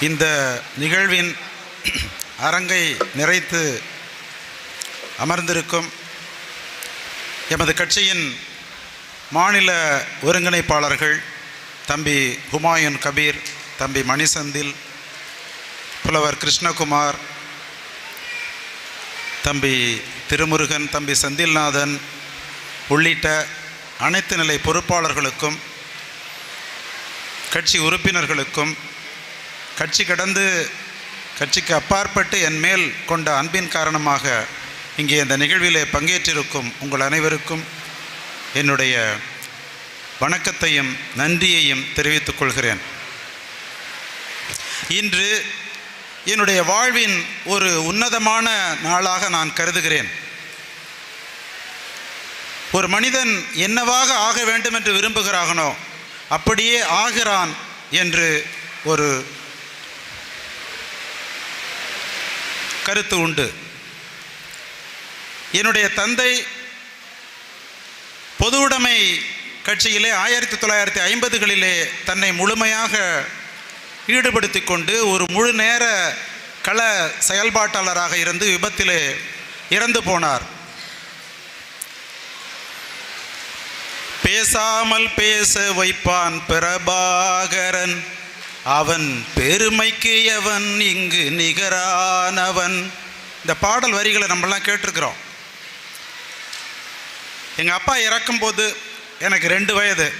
இந்த நிகழ்வின் அரங்கை நிறைத்து அமர்ந்திருக்கும் எமது கட்சியின் மாநில ஒருங்கிணைப்பாளர்கள் தம்பி ஹுமாயூன் கபீர் தம்பி மணிசந்தில் புலவர் கிருஷ்ணகுமார் தம்பி திருமுருகன் தம்பி செந்தில்நாதன் உள்ளிட்ட அனைத்து நிலை பொறுப்பாளர்களுக்கும் கட்சி உறுப்பினர்களுக்கும் கட்சி கடந்து கட்சிக்கு அப்பாற்பட்டு என் மேல் கொண்ட அன்பின் காரணமாக இங்கே இந்த நிகழ்விலே பங்கேற்றிருக்கும் உங்கள் அனைவருக்கும் என்னுடைய வணக்கத்தையும் நன்றியையும் தெரிவித்துக் கொள்கிறேன். இன்று என்னுடைய வாழ்வின் ஒரு உன்னதமான நாளாக நான் கருதுகிறேன். ஒரு மனிதன் என்னவாக ஆக வேண்டும் என்று விரும்புகிறானோ அப்படியே ஆகிறான் என்று ஒரு கருத்து உண்டு. என்னுடைய தந்தை பொது உடைமை கட்சியிலே ஆயிரத்தி தொள்ளாயிரத்தி ஐம்பதுகளிலே தன்னை முழுமையாக ஈடுபடுத்தி கொண்டு ஒரு முழு நேர கள செயல்பாட்டாளராக இருந்து விபத்திலே இறந்து போனார். பேசாமல் பேச வைப்பான் பிரபாகரன். அவன் பெருமைக்கு எவன் இங்கு நிகரானவன். இந்த பாடல் வரிகளை நம்மளாம் கேட்டிருக்கிறோம். எங்கள் அப்பா இறக்கும்போது எனக்கு ரெண்டு வயது.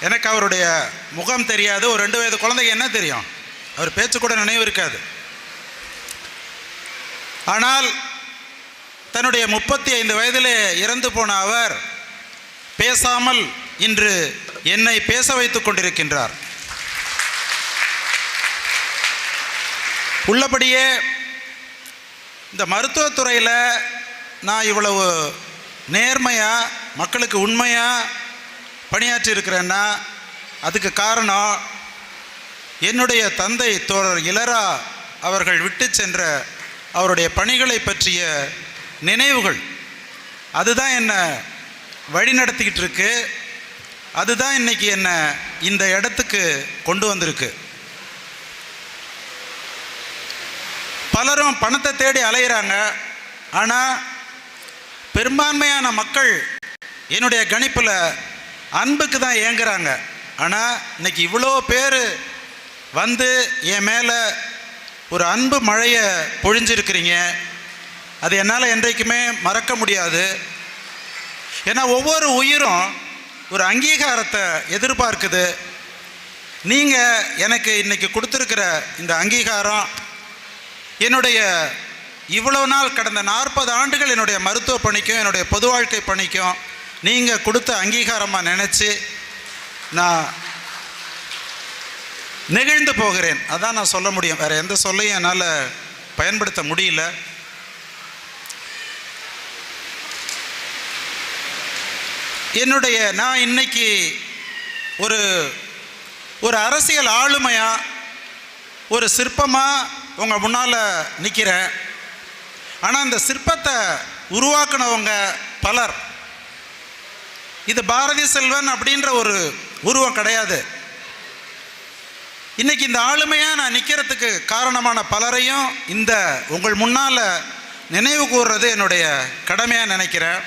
எனக்கு அவருடைய முகம் தெரியாது. ஒரு ரெண்டு வயது குழந்தைக்கு என்ன தெரியும்? அவர் பேச்சு கூட நினைவு இருக்காது. ஆனால் தன்னுடைய முப்பத்தி ஐந்து வயதிலே இறந்து போன அவர் பேசாமல் இன்று என்னை பேச வைத்துக் கொண்டிருக்கின்றார். உள்ளபடியே இந்த மருத்துவத்துறையில் நான் இவ்வளவு நேர்மையாக மக்களுக்கு உண்மையாக பணியாற்றி இருக்கிறேன்னா அதுக்கு காரணம் என்னுடைய தந்தை தோழர் இளரா அவர்கள் விட்டு சென்ற அவருடைய பணிகளை பற்றிய நினைவுகள். அதுதான் என்னை வழி நடத்திக்கிட்டு இருக்குது அதுதான் இன்னைக்கு என்னை இந்த இடத்துக்கு கொண்டு வந்திருக்கு. பலரும் பணத்தை தேடி அலையிறாங்க. ஆனால் பெரும்பான்மையான மக்கள் என்னுடைய கணிப்பில் அன்புக்கு தான் ஏங்குறாங்க. ஆனால் இன்னைக்கு இவ்வளோ பேர் வந்து என் மேலே ஒரு அன்பு மழையை பொழிஞ்சிருக்கிறீங்க. அது என்னால் என்றைக்குமே மறக்க முடியாது. ஏன்னா ஒவ்வொரு உயிரும் ஒரு அங்கீகாரத்தை எதிர்பார்க்குது. நீங்கள் எனக்கு இன்றைக்கி கொடுத்துருக்கிற இந்த அங்கீகாரம் என்னுடைய இவ்வளோ நாள் கடந்த நாற்பது ஆண்டுகள் என்னுடைய மருத்துவ பணிக்கும் என்னுடைய பொது வாழ்க்கை பணிக்கும் நீங்கள் கொடுத்த அங்கீகாரமாக நினச்சி நான் நெகிழ்ந்து போகிறேன். அதான் நான் சொல்ல முடியும். வேறு எந்த சொல்லையும் என்னால் பயன்படுத்த முடியல. என்னுடைய நான் இன்னைக்கு ஒரு ஒரு அரசியல் ஆளுமையாக ஒரு சிற்பமாக உங்கள் முன்னால் நிற்கிறேன் ஆனால் அந்த சிற்பத்தை உருவாக்குனவங்க பலர். இது பாரதி செல்வன் அப்படின்ற ஒரு உருவம் கிடையாது. இன்றைக்கி இந்த ஆளுமையாக நான் நிற்கிறதுக்கு காரணமான பலரையும் இந்த உங்கள் முன்னால் நினைவு கூறுறது என்னுடைய கடமையாக நினைக்கிறேன்.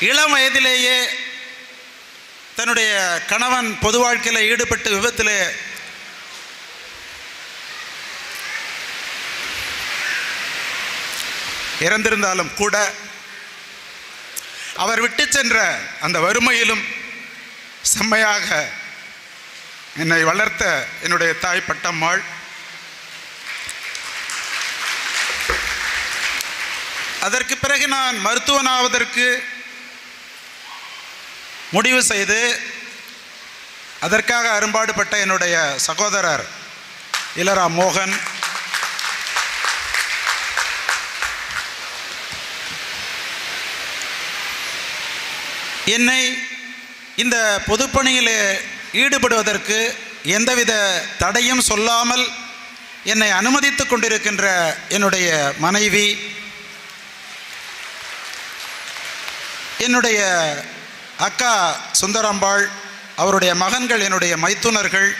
இளம் வயதிலேயே தன்னுடைய கணவன் பொது வாழ்க்கையில் ஈடுபட்டு விபத்தில் இறந்திருந்தாலும் கூட அவர் விட்டு சென்ற அந்த வறுமையிலும் செம்மையாக என்னை வளர்த்த என்னுடைய தாய் பட்டம்மாள். அதற்கு பிறகு நான் மருத்துவனாவதற்கு முடிவு செய்து அதற்காக அரும்பாடுபட்ட என்னுடைய சகோதரர் இளரா மோகன். என்னை இந்த பொதுப்பணியில் ஈடுபடுவதற்கு எந்தவித தடையும் சொல்லாமல் என்னை அனுமதித்து கொண்டிருக்கின்ற என்னுடைய மனைவி என்னுடைய அக்கா சுந்தரம்பாள் அவருடைய மகன்கள் என்னுடைய மைத்துனர்கள்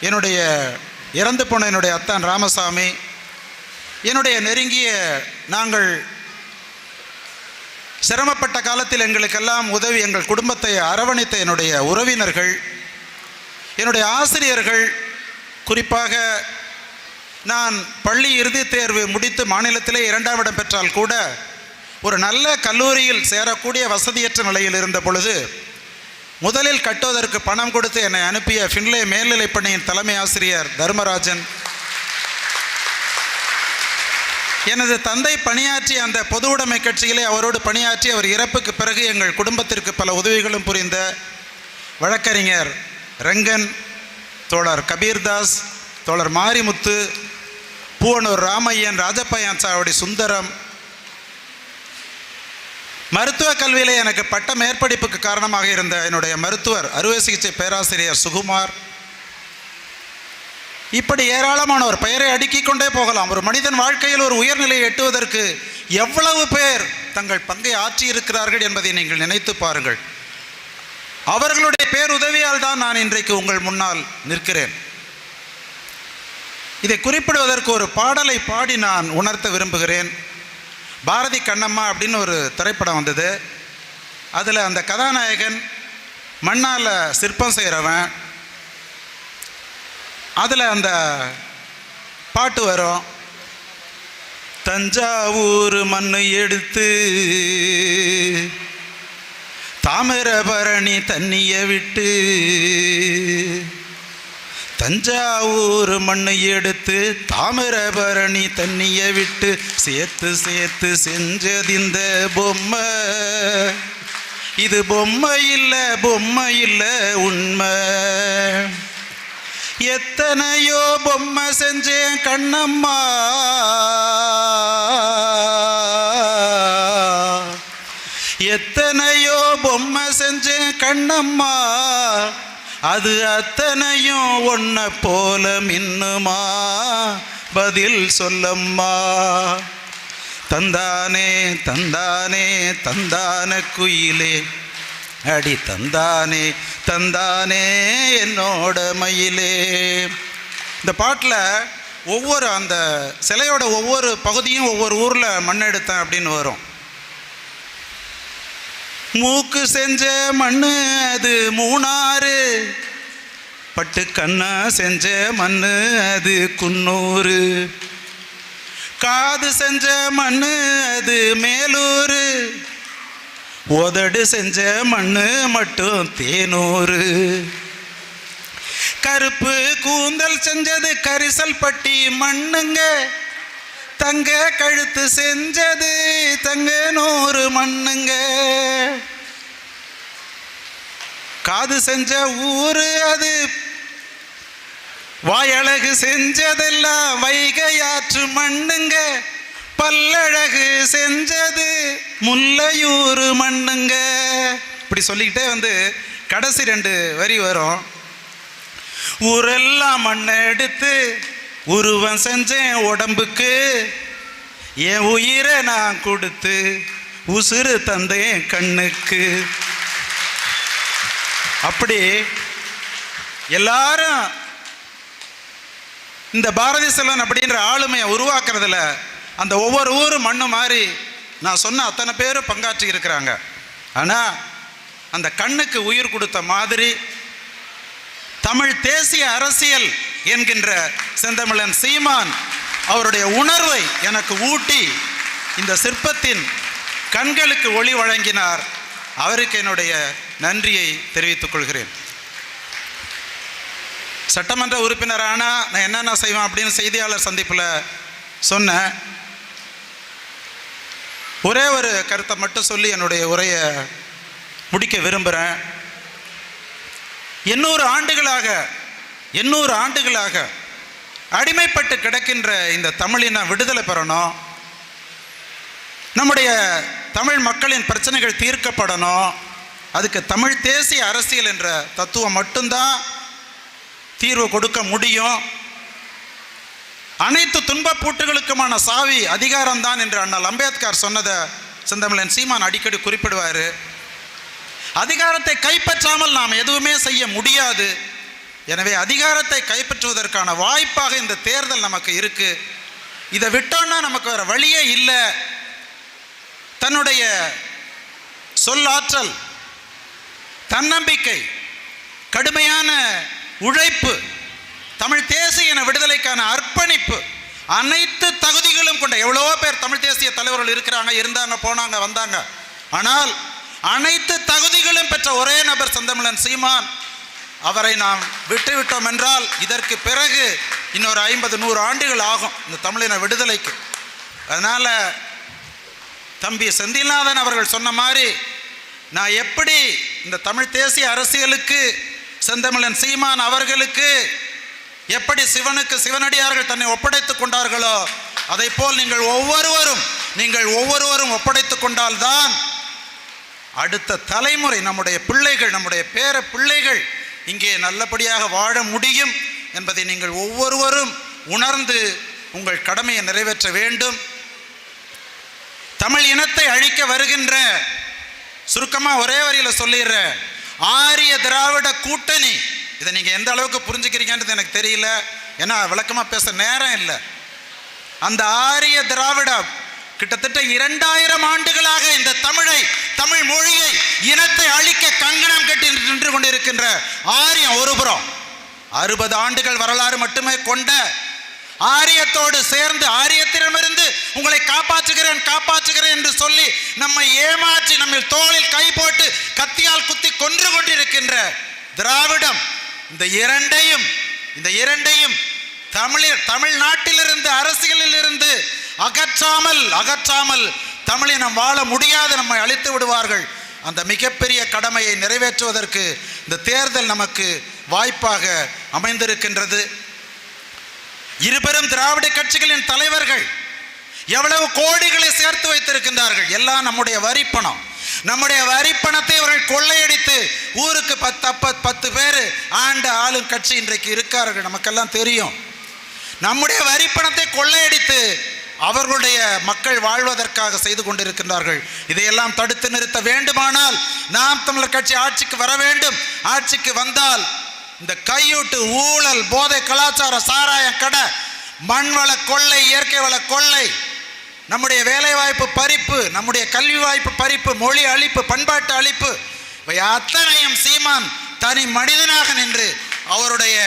என்னுடைய இறந்து போன என்னுடைய அத்தான் ராமசாமி என்னுடைய நெருங்கிய நாங்கள் சிரமப்பட்ட காலத்தில் எங்களுக்கெல்லாம் உதவி எங்கள் குடும்பத்தை அரவணைத்த என்னுடைய உறவினர்கள் என்னுடைய ஆசிரியர்கள் குறிப்பாக நான் பள்ளி இறுதித் தேர்வு முடித்து மாநிலத்திலே இரண்டாம் இடம் பெற்றால் கூட ஒரு நல்ல கல்லூரியில் சேரக்கூடிய வசதியற்ற நிலையில் இருந்த பொழுது முதலில் கட்டுவதற்கு பணம் கொடுத்து என்னை அனுப்பிய ஃபின்லே மேல்நிலைப் பணியின் தலைமை ஆசிரியர் தர்மராஜன். எனது தந்தை பணியாற்றிய அந்த பொது உடைமை கட்சியிலே அவரோடு பணியாற்றி அவர் இறப்புக்கு பிறகு எங்கள் குடும்பத்திற்கு பல உதவிகளும் புரிந்த வழக்கறிஞர் ரங்கன் தோழர் கபீர்தாஸ் தோழர் மாரிமுத்து பூவனூர் ராமையன் ராஜப்பையன் சாவடி சுந்தரம் மருத்துவ கல்வியில் எனக்கு பட்ட மேற்படிப்புக்கு காரணமாக இருந்த என்னுடைய மருத்துவர் அறுவை சிகிச்சை பேராசிரியர் சுகுமார். இப்படி ஏராளமானோர் பெயரை அடுக்கிக் கொண்டே போகலாம். ஒரு மனிதன் வாழ்க்கையில் ஒரு உயர்நிலையை எட்டுவதற்கு எவ்வளவு பேர் தங்கள் பங்கை ஆற்றியிருக்கிறார்கள் என்பதை நீங்கள் நினைத்து பாருங்கள். அவர்களுடைய பேருதவியால் தான் நான் இன்றைக்கு உங்கள் முன்னால் நிற்கிறேன். இதை குறிப்பிடுவதற்கு ஒரு பாடலை பாடி நான் உணர்த்த விரும்புகிறேன். பாரதி கண்ணம்மா அப்படின்னு ஒரு திரைப்படம் வந்தது. அதில் அந்த கதாநாயகன் மண்ணால் சிற்பம் செய்கிறவன் அதில் அந்த பாட்டு வரும். தஞ்சாவூர் மண்ணை எடுத்து தாமிரபரணி தண்ணியை விட்டு தஞ்சாவூர் மண்ணை எடுத்து தாமிரபரணி தண்ணியை விட்டு சேர்த்து சேர்த்து செஞ்சது இந்த பொம்மை. இது பொம்மை இல்லை பொம்மை இல்லை உண்மை. எத்தனையோ பொம்மை செஞ்சேன் கண்ணம்மா. எத்தனையோ பொம்மை செஞ்சேன் கண்ணம்மா. அது அத்தனையும் ஒன்ன போல மின்னுமா? பதில் சொல்லம்மா. தந்தானே தந்தானே தந்தான குயிலே. அடி தந்தானே தந்தானே என்னோட மயிலே. இந்த பாட்டில் ஒவ்வொரு அந்த சிலையோட ஒவ்வொரு பகுதியும் ஒவ்வொரு ஊரில் மண் எடுத்தேன் அப்படின்னு வரும். மூக்கு செஞ்ச மண்ணு அது மூணாறு. பட்டு கண்ணா செஞ்ச மண்ணு அது குன்னூறு. காது செஞ்ச மண்ணு அது மேலூர் உதடு செஞ்ச மண்ணு மட்டும் தேனூறு. கருப்பு கூந்தல் செஞ்சது கரிசல் பட்டி மண்ணுங்க. தங்க கழுத்து செஞ்சது தங்க நூறு மண்ணுங்க. காது செஞ்ச ஊரு அது. வாயழகு செஞ்சதெல்லாம் வைகையாற்று மண்ணுங்க. பல்லழகு செஞ்சது முல்லையூர் மண்ணுங்க. இப்படி சொல்லிக்கிட்டே வந்து கடைசி ரெண்டு வரி வரும். ஊரெல்லாம் மண்ணை எடுத்து உருவம் செஞ்சேன் உடம்புக்கு. என் உயிரை நான் கொடுத்து உசுறு தந்தேன் கண்ணுக்கு. அப்படி எல்லாரும் இந்த பாரதி செல்வன் அப்படின்ற ஆளுமையை உருவாக்குறதுல அந்த ஒவ்வொரு ஊர் மண்ணு மாதிரி நான் சொன்ன அத்தனை பேரும் பங்காற்றி இருக்கிறாங்க ஆனால் அந்த கண்ணுக்கு உயிர் கொடுத்த மாதிரி தமிழ் தேசிய அரசியல் என்கின்ற செந்தமிழன் சீமான் அவருடைய உணர்வை எனக்கு ஊட்டி இந்த சிற்பத்தின் கண்களுக்கு ஒளி வழங்கினார். அவருக்கு என்னுடைய நன்றியை தெரிவித்துக் கொள்கிறேன். சட்டமன்ற உறுப்பினர் ஆனால் நான் என்னென்ன செய்வேன் அப்படின்னு செய்தியாளர் சந்திப்பில் சொன்னேன் ஒரே ஒரு கருத்தை மட்டும் சொல்லி என்னுடைய உரையை முடிக்க விரும்புகிறேன் எண்ணூறு ஆண்டுகளாக எண்ணூறு ஆண்டுகளாக அடிமைப்பட்டு கிடக்கின்ற இந்த தமிழின விடுதலை பெறணும். நம்முடைய தமிழ் மக்களின் பிரச்சனைகள் தீர்க்கப்படணும். அதுக்கு தமிழ் தேசிய அரசியல் என்ற தத்துவம் மட்டும்தான் தீர்வு கொடுக்க முடியும். அனைத்து துன்பப்பூட்டுகளுக்குமான சாவி அதிகாரம்தான் என்று அண்ணல் அம்பேத்கர் சொன்னதை செந்தமிழன் சீமான் அடிக்கடி குறிப்பிடுவார். அதிகாரத்தை கைப்பற்றாமல் நாம் எதுவுமே செய்ய முடியாது. எனவே அதிகாரத்தை கைப்பற்றுவதற்கான வாய்ப்பாக இந்த தேர்தல் நமக்கு இருக்கு. இதை விட்டோன்னா நமக்கு வேறு வழியே இல்லை. தன்னுடைய சொல்லாற்றல் தன்னம்பிக்கை கடுமையான உழைப்பு தமிழ் தேசிய இன விடுதலைக்கான அர்ப்பணிப்பு அனைத்து தகுதிகளும் கொண்ட எவ்வளவோ பேர் தமிழ் தேசிய தலைவர்கள் இருக்கிறாங்க இருந்தாங்க போனாங்க வந்தாங்க. ஆனால் அனைத்து தகுதிகளும் பெற்ற ஒரே நபர் சந்தமிழன் சீமான். அவரை நாம் விட்டுவிட்டோம் என்றால் இதற்கு பிறகு இன்னொரு ஐம்பது நூறு ஆண்டுகள் ஆகும் இந்த தமிழின விடுதலைக்கு. அதனால் தம்பி செந்தில்நாதன் அவர்கள் சொன்ன மாதிரி நான் எப்படி இந்த தமிழ் தேசிய அரசியலுக்கு செந்தமிழன் சீமான் அவர்களுக்கு எப்படி சிவனுக்கு சிவனடியார்கள் தன்னை ஒப்படைத்துக் கொண்டார்களோ அதை போல் நீங்கள் ஒவ்வொருவரும் நீங்கள் ஒவ்வொருவரும் ஒப்படைத்து கொண்டால்தான் அடுத்த தலைமுறை நம்முடைய பிள்ளைகள் நம்முடைய பேர பிள்ளைகள் இங்கே நல்லபடியாக வாழ முடியும் என்பதை நீங்கள் ஒவ்வொருவரும் உணர்ந்து உங்கள் கடமையை நிறைவேற்ற வேண்டும். தமிழ் இனத்தை அழிக்க வருகின்ற சுருக்கமாக ஒரே வரியில சொல்லிடுறேன் ஆரிய திராவிட கூட்டணி. இதை நீங்கள் எந்த அளவுக்கு புரிஞ்சுக்கிறீங்கன்றது எனக்கு தெரியல. ஏன்னா விளக்கமாக பேச நேரம் இல்லை. அந்த ஆரிய திராவிட கிட்டத்தட்ட இரண்டாயிரம் ஆண்டுகளாக இந்த தமிழை தமிழ் மொழியை இனத்தை அழிக்க கங்கணம் கட்டி நின்று கொண்டிருக்கின்ற ஆரியம் ஒருபுறம் அறுபது ஆண்டுகள் வரலாறு மட்டுமே கொண்ட ஆரியத்தோடு சேர்ந்து ஆரியத்திடமிருந்து உங்களை காப்பாற்றுகிறேன் காப்பாற்றுகிறேன் என்று சொல்லி நம்மை ஏமாற்றி நம்ம தோளில் கை போட்டு கத்தியால் குத்தி கொன்று கொண்டிருக்கின்ற திராவிடம் இந்த இரண்டையும் இந்த இரண்டையும் தமிழர் தமிழ்நாட்டிலிருந்து அரசியலில் இருந்து அகற்றாமல் அகற்றாமல் தமிழினம் வாழ முடியாது நம்மை அழித்து விடுவார்கள். அந்த மிகப்பெரிய கடமையை நிறைவேற்றுவதற்கு இந்த தேர்தல் நமக்கு வாய்ப்பாக அமைந்திருக்கின்றது. இருபெரும் திராவிட கட்சிகளின் தலைவர்கள் எவ்வளவு கோடிகளை சேர்த்து வைத்திருக்கின்றார்கள். எல்லாம் நம்முடைய வரிப்பணம். நம்முடைய வரிப்பணத்தை இவர்கள் கொள்ளையடித்து ஊருக்கு பத்து அப்ப பத்து பேர் ஆண்ட ஆளும் கட்சி இன்றைக்கு இருக்கார்கள். நமக்கெல்லாம் தெரியும். நம்முடைய வரிப்பணத்தை கொள்ளையடித்து அவர்களுடைய மக்கள் வாழ்வதற்காக செய்து கொண்டிருக்கின்றார்கள். இதையெல்லாம் தடுத்து நிறுத்த வேண்டுமானால் நாம் தமிழர் கட்சி ஆட்சிக்கு வர வேண்டும். ஆட்சிக்கு வந்தால் இந்த கையூட்டு ஊழல் போதை கலாச்சார சாராயம் கடை மண்வள கொள்ளை இயற்கை வள கொள்ளை நம்முடைய வேலைவாய்ப்பு பறிப்பு நம்முடைய கல்வி வாய்ப்பு பறிப்பு மொழி அழிப்பு பண்பாட்டு அழிப்பு இவை அத்தனையும் சீமான் தனி மனிதனாக நின்று அவருடைய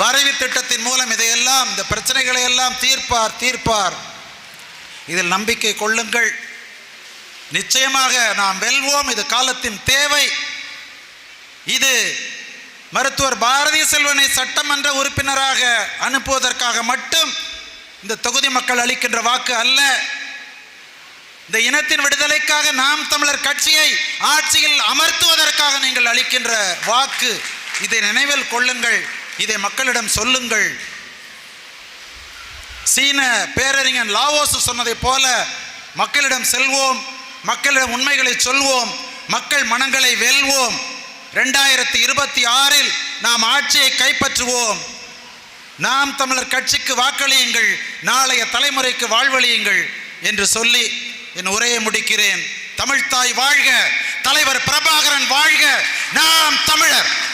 வரைவு திட்டத்தின் மூலம் இதையெல்லாம் இந்த பிரச்சனைகளை எல்லாம் தீர்ப்பார் தீர்ப்பார். இதில் நம்பிக்கை கொள்ளுங்கள். நிச்சயமாக நாம் வெல்வோம். இது காலத்தின் தேவை. இது மருத்துவர் பாரதிய செல்வனை சட்டமன்ற உறுப்பினராக அனுப்புவதற்காக மட்டும் இந்த தொகுதி மக்கள் அளிக்கின்ற வாக்கு அல்ல. இந்த இனத்தின் விடுதலைக்காக நாம் தமிழர் கட்சியை ஆட்சியில் அமர்த்துவதற்காக நீங்கள் அளிக்கின்ற வாக்கு. இதை நினைவில் கொள்ளுங்கள். இதை மக்களிடம் சொல்லுங்கள். சீன பேரறிஞன் லாவோஸ் சொன்னதைப் போல மக்களிடம் செல்வோம் மக்களிடம் உண்மைகளை சொல்வோம் மக்கள் மனங்களை வெல்வோம். ரெண்டாயிரத்தி இருபத்தி ஆறில் நாம் ஆட்சியை கைப்பற்றுவோம். நாம் தமிழர் கட்சிக்கு வாக்களியுங்கள் நாளைய தலைமுறைக்கு வாழ்வழியுங்கள் என்று சொல்லி என் உரையை முடிக்கிறேன். தமிழ்தாய் வாழ்க தலைவர் பிரபாகரன் வாழ்க நாம் தமிழர்.